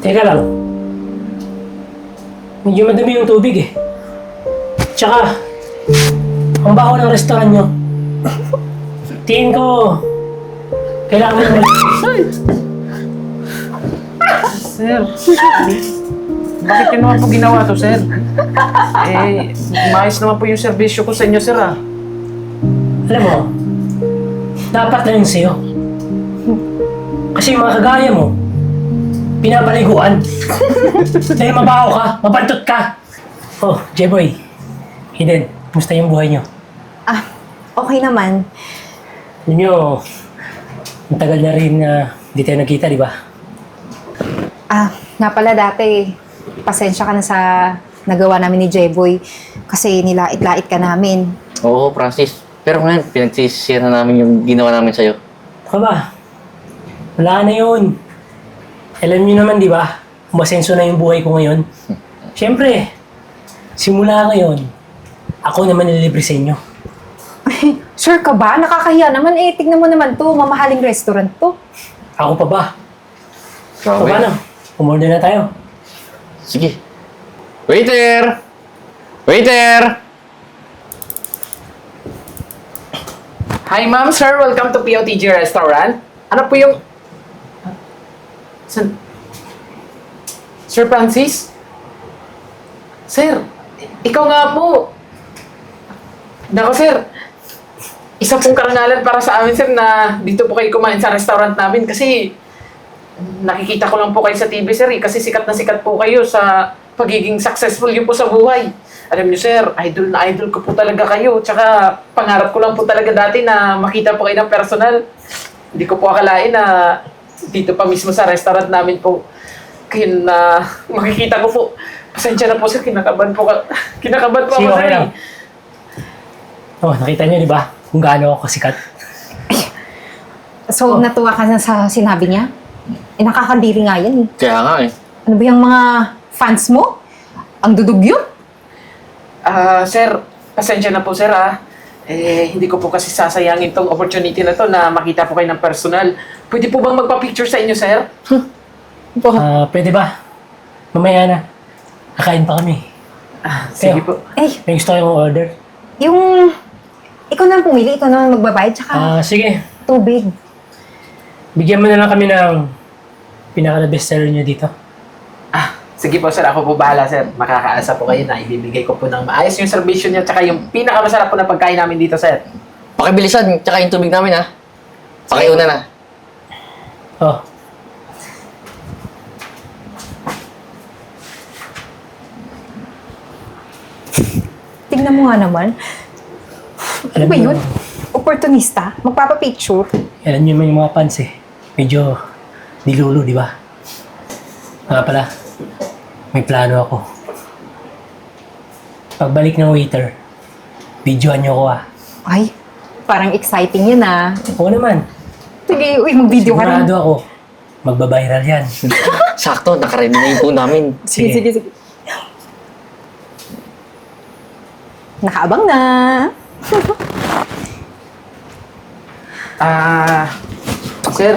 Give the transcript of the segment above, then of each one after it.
Teka lang. Medyo madumi yung tubig eh. Tsaka, ang baho ng restaurant nyo. Tingin ko, kailangan mo naman. Sir, bakit yun naman po ginawa to, sir? Eh, maayos naman po yung serbisyo ko sa inyo, sir, ah. Alam mo, dapat na yun sa'yo. Kasi yung mga kagaya mo, pinapaliguan. Dahil mabaho ka, mabantot ka. Oh, J-Boy, Hidden, musta yung buhay nyo? Ah, okay naman. Alam nyo, ang tagal na rin na hindi tayo nagkita, di ba? Ah, nga pala dati, pasensya ka na sa nagawa namin ni Jeboy kasi nilait-lait ka namin. Oo, Francis. Pero ngayon, pinagsisisihan na namin yung ginawa namin sa'yo. Baka ba? Wala na yun. Alam nyo naman, di ba? Umasenso na yung buhay ko ngayon. Siyempre, simula ngayon, ako naman nililibre sa inyo. Sure ka ba? Nakakahiya naman eh. Tignan mo naman to, mamahaling restaurant to. Ako pa ba? So, paano? Umorder na tayo. Sige. Waiter! Waiter! Hi, ma'am, sir. Welcome to POTG Restaurant. Ano po yung... Sir Francis? Sir, ikaw nga po. Nako, sir. Isa pong karangalan para sa amin, sir, na dito po kayo kumain sa restaurant namin kasi nakikita ko lang po kayo sa TV, sir, eh, kasi sikat na sikat po kayo sa pagiging successful niyo po sa buhay. Alam niyo, sir, idol na idol ko po talaga kayo. Tsaka pangarap ko lang po talaga dati na makita po kayo ng personal. Hindi ko po akalain na dito pa mismo sa restaurant namin po kayo na makikita ko po. Pasensya na po, sir. Kinakaban po ka. Kinakaban po Sige, ako, okay sir. lang. Oh, nakita nyo, di ba? Kung gaano ako kasikat. So, natuwa ka na sa sinabi niya? Eh, nakakandiri nga yan eh. Kaya nga eh. Ano ba yung mga fans mo? Ang dudog yun? Ah, sir, pasensya na po sir ah. Eh, hindi ko po kasi sasayangin tong opportunity na to na makita po kayo ng personal. Pwede po bang magpa-picture sa inyo, sir? Ah, pwede ba? Mamaya na. Kakain pa kami. Ah, sige po. Eh, May gusto kayong order? yung... Ikaw na ang pumili, ikaw na ang magbabayad, tsaka Ah, sige. tubig. Bigyan mo na lang kami ng pinaka-best seller nyo dito. Ah, sige po sir, ako po bahala sir. Makakaasa po kayo na ibibigay ko po ng maayos yung servisyo niyo tsaka yung pinakamasarap po na pagkain namin dito, sir. Pakibilisan, tsaka yung tubig namin ha. Pakiuna na. Oh, Tingnan mo nga naman. Ano ba yun? Opportunista? Magpapapicture? alam nyo naman yung mga fans eh. Medyo nilulo, di ba? Nga pala, may plano ako. Pagbalik ng waiter, videoan nyo ko ah. Ay, parang exciting yun ah. Oo naman. Sige, uy, mag-video ka rin. Sigurado ako, magbabiral yan. Sakto, nakaready na yung po namin. Sige, sige, sige. Nakaabang na. Ah, sir,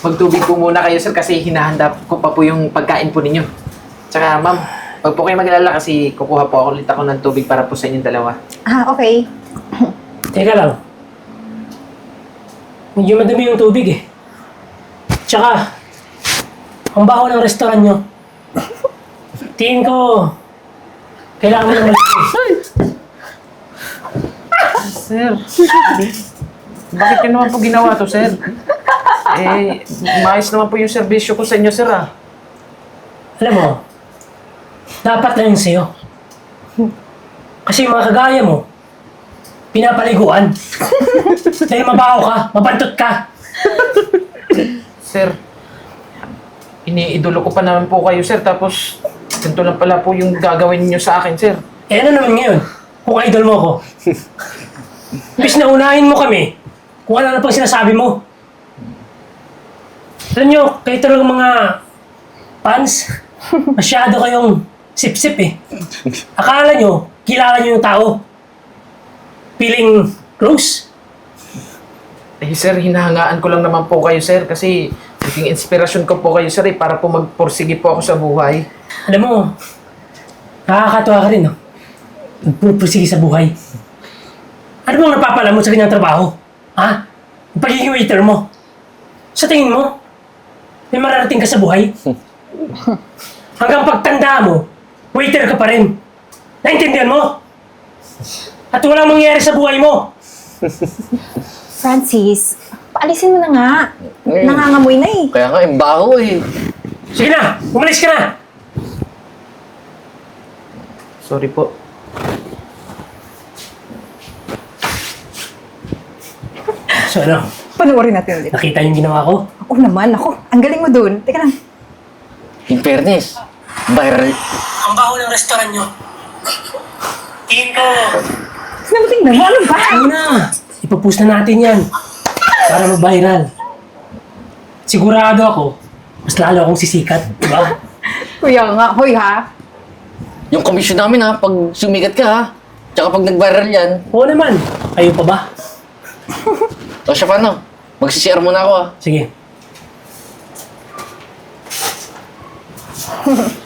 magtubig po muna kayo sir kasi hinahanda ko pa po yung pagkain po ninyo. Tsaka ma'am, wag po kayo mag-alala kasi kukuha po ako ulit ako ng tubig para po sa inyong dalawa. Ah, okay. Teka lang. Medyo madumi yung tubig eh. Tsaka, ang baho ng restaurant nyo. Tingin ko, kailangan mo naman. Sir, bakit yun naman po ginawa to, sir? Eh, maayos naman po yung serbisyo ko sa inyo, sir, ah. Alam mo, dapat na yun sa'yo. Kasi yung mga kagaya mo, pinapaliguan. Dahil mabaho ka, mabantot ka. Sir, iniidolo ko pa naman po kayo, sir. Tapos, ganito lang pala po yung gagawin niyo sa akin, sir. Eh ano naman ngayon, kung idol mo ko. Imbis na unahin mo kami, kung ano na pang sinasabi mo. Alam nyo, kayo talaga mga fans, masyado kayong sip-sip eh. Akala nyo, kilala nyo yung tao. Feeling close. Eh, sir, hinahangaan ko lang naman po kayo, sir. Kasi Naging inspirasyon ko po kayo, sir, eh, para po magpursige po ako sa buhay. Alam mo, nakakatuwa ka rin, no? Nagpupursige sa buhay. Ano bang napapala mo sa kanyang trabaho? Ha? Yung pagiging waiter mo. Sa tingin mo, may mararating ka sa buhay? Hanggang pagtanda mo, waiter ka pa rin. Naintindihan mo? At walang mangyayari sa buhay mo. Francis, paalisin mo na nga. Eh. Nangangamoy na eh. Kaya nga, yung baho eh. Sige na, umalis ka na. Sorry po. So ano, Panoorin natin ulit. nakita yung ginawa ko? Oo naman, ako. Ang galing mo dun. Teka lang. In fairness, viral. Ang baho ng restaurant nyo. Tingin ko, Sinabuting na mo. Ano ba? Ano na? Ipapost na natin yan. Para mag-viral. Sigurado ako, mas lalo akong sisikat, di ba? Kuya nga. Hoy ha. Yung commission namin ha, pag sumikat ka ha. Tsaka pag nag-viral yan, Oo naman. Kayo pa ba? o siya paano? Magsishare muna ako ha. Sige.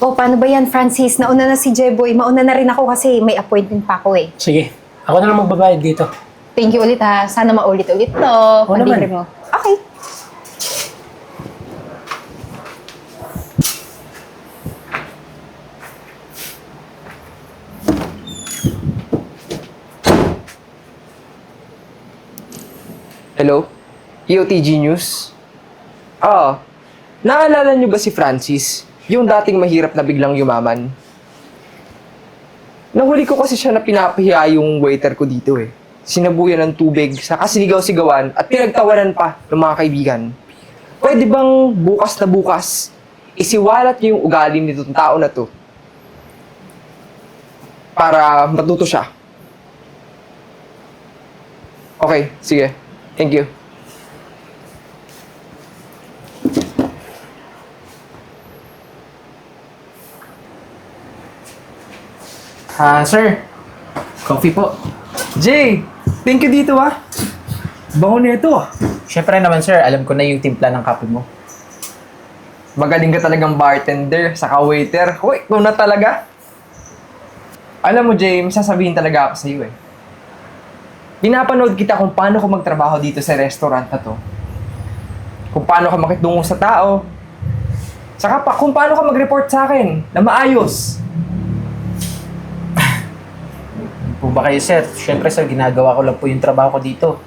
O, paano ba yan, Francis? Nauna na si Jeboy. Mauna na rin ako kasi may appointment pa ako eh. Sige. Ako na lang magbabayad dito. Thank you ulit ha. Sana maulit-ulit to. naman. Palibre mo. Okay. Hello? EOTG News? Ah, naalala niyo ba si Francis? Yung dating mahirap na biglang yumaman? Nahuli ko kasi siya na pinapahiya yung waiter ko dito eh. Sinabuyan ng tubig, saka sinigaw-sigawan at pinagtawanan pa ng mga kaibigan. Pwede bang bukas na bukas, isiwalat niyo yung ugali nitong tao na to? Para matuto siya. Okay, sige. Thank you. Ah, sir. Coffee po. Jay, thank you dito ah. Bango na ito ah. Siyempre naman, sir, alam ko na yung timpla ng kape mo. Magaling ka talagang bartender, saka waiter. Hoy, ikaw na talaga. Alam mo, James, sasabihin talaga ako sa iyo eh. Pinapanood kita kung paano ko magtrabaho dito sa restaurant na to. Kung paano ka makitungo sa tao. Saka pa, kung paano ka mag-report sa akin na maayos. Po ba kayo, sir? Siyempre, sir, ginagawa ko lang po yung trabaho ko dito.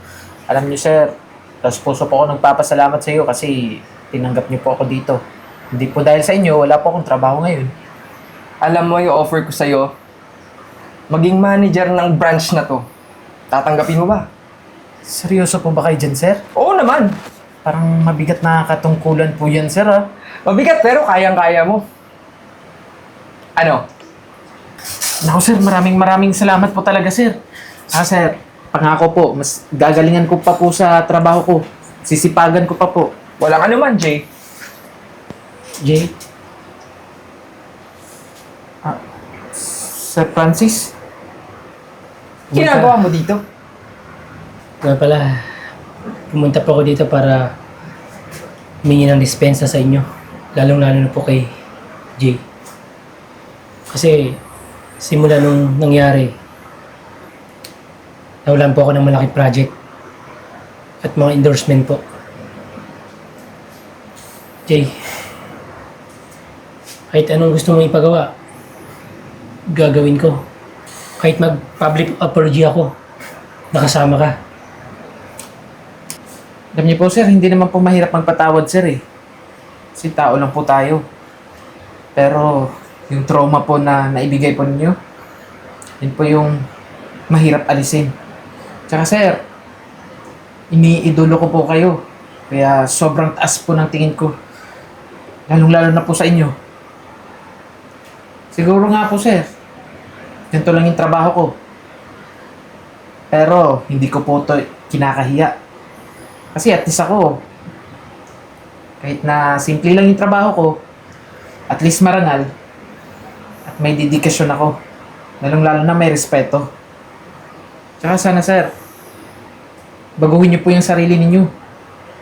Alam niyo, sir, tapos puso po ako nagpapasalamat sa iyo kasi tinanggap niyo po ako dito. Hindi po dahil sa inyo, wala po akong trabaho ngayon. Alam mo yung offer ko sa'yo, maging manager ng branch na to. Tatanggapin mo ba? Seryoso po ba kayo dyan, sir? Oo naman. Parang mabigat na katungkulan po yan, sir, ah. Mabigat pero kayang-kaya mo. Ano? Naku, sir, maraming maraming salamat po talaga, sir. Ah, sir, pangako po, mas gagalingan ko pa po sa trabaho ko. Sisipagan ko pa po. Walang ano man, Jay. Jay? Ah, Sir Francis? Ginagawa mo dito? Nga pala, pumunta po ako dito para humingi ng dispensa sa inyo. Lalong-lalo na po kay Jay. Kasi simula nung nangyari, nawalan po ako ng malaking project at mga endorsement po. Jay, kahit anong gusto mong ipagawa, gagawin ko. Kahit mag-public apology ako, nakasama ka. Alam niyo po, sir, hindi naman po mahirap magpatawad, sir, eh. Kasi tao lang po tayo. Pero, yung trauma po na naibigay po ninyo, yun po yung mahirap alisin. Tsaka, sir, iniidolo ko po kayo. Kaya sobrang taas po ng tingin ko. Lalong-lalo na po sa inyo. Siguro nga po, sir. Ganito lang yung trabaho ko. Pero, hindi ko po to kinakahiya. Kasi at least ako, kahit na simple lang yung trabaho ko, at least marangal, may dedikasyon ako. Lalong lalo na may respeto. Tsaka sana sir, baguhin niyo po yung sarili ninyo.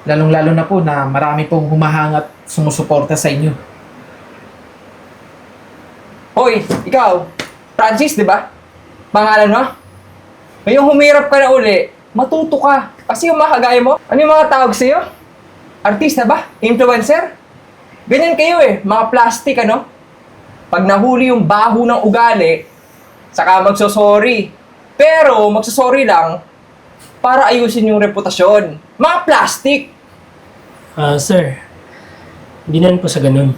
Lalong-lalo na po na marami pong humahangat sumusuporta sa inyo. Hoy, ikaw, Francis, di ba? Pangalan mo? Ngayong humirap ka na uli, matuto ka. Kasi yung mga kagaya mo, ano yung mga tawag sa'yo? Artista ba? Influencer? Ganyan kayo eh, mga plastic ano? Pag nahuli yung baho ng ugali, saka magsosorry. Pero magsosorry lang para ayusin yung reputasyon. Mga plastic! Ah, sir. Hindi naman po sa ganun.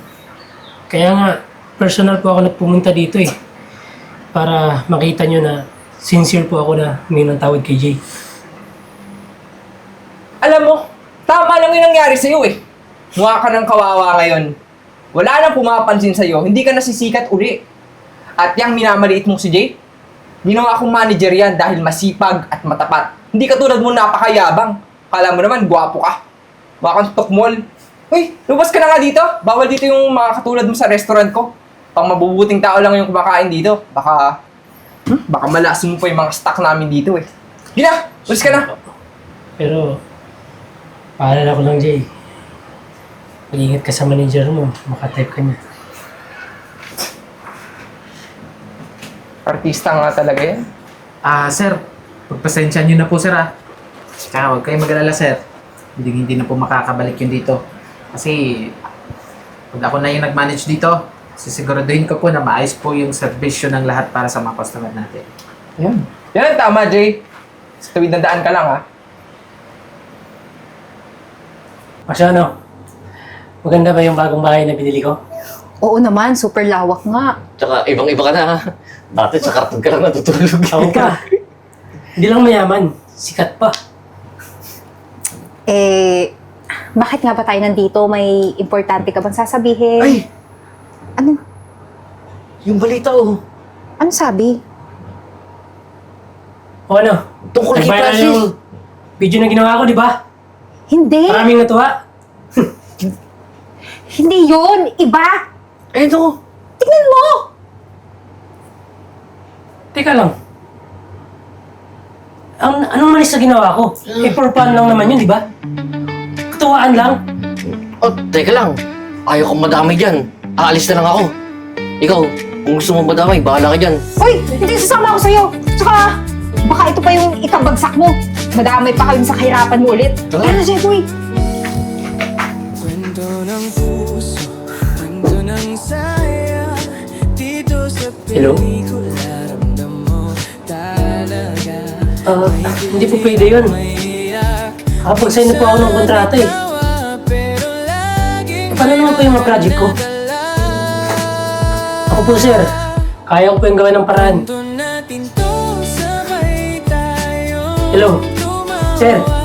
Kaya nga, personal po ako nagpumunta dito eh. Para makita nyo na sincere po ako na ng tawad kay Jay. Alam mo, tama lang yung nangyari sa'yo eh. Mukha ka ng kawawa ngayon. Wala nang pumapansin sa'yo, hindi ka nasisikat uli. At yung minamaliit mong si Jay, ginawa akong manager yan dahil masipag at matapat. Hindi ka tulad mo napakayabang. Kala mo naman, gwapo ka. Mukha kang tukmol. Uy, lumabas ka na nga dito. Bawal dito yung mga katulad mo sa restaurant ko. Pang mabubuting tao lang yung kumakain dito. Baka, hmm, baka malasin mo pa yung mga stock namin dito eh. Gina, ulis ka na. Pero, paalala ko lang Jay. Mag-ingat ka sa manager mo. Makatype ka niya. Artista nga talaga yan. Ah, sir, pagpasensya niyo na po, sir, ah. Tsaka huwag kayong mag-alala, sir. Hindi, hindi na po makakabalik yun dito. Kasi, pag ako na yung nag-manage dito, sisiguraduhin ko po na maayos po yung servisyo ng lahat para sa mga customer natin. Yan. Yan ang tama, Jay. Sa tuwid ng daan ka lang, ha? Kasi ano, maganda ba yung bagong bahay na binili ko? Oo naman, super lawak nga. Tsaka ibang-iba ka na ha. Dati sa karton ka lang natutulog. Ako pa. Hindi lang mayaman, sikat pa. Eh, bakit nga ba tayo nandito? May importante ka bang sasabihin? Ay! Ano? Yung balita oh. Ano sabi? O ano? Tungkol kay Nag-viral Francis. yung video na ginawa ko, di ba? Hindi! Maraming natuwa. Hindi yun! Iba! Eh no. Tingnan mo! Teka lang. Ang, anong malis na ginawa ko? Eh, for fun lang naman yun, di ba? Katuwaan lang. Oh, teka lang. Ayaw kong madamay dyan. Aalis na lang ako. Ikaw, kung gusto mo madamay, bahala ka dyan. Uy! Hindi sasama ako sa'yo! Tsaka, baka ito pa yung ikabagsak mo. Madamay pa kami sa kahirapan mo ulit. Tara. Ano, Jeboy? Kwento ng Hello? Ah, hindi po pwede yun. Iyak Kapag-sign na po ako ng kontrata eh. Eh, paano naman po yung mga project ko? Ako po, sir. Kaya ko po yung gawin ng paraan. Hello? Sir?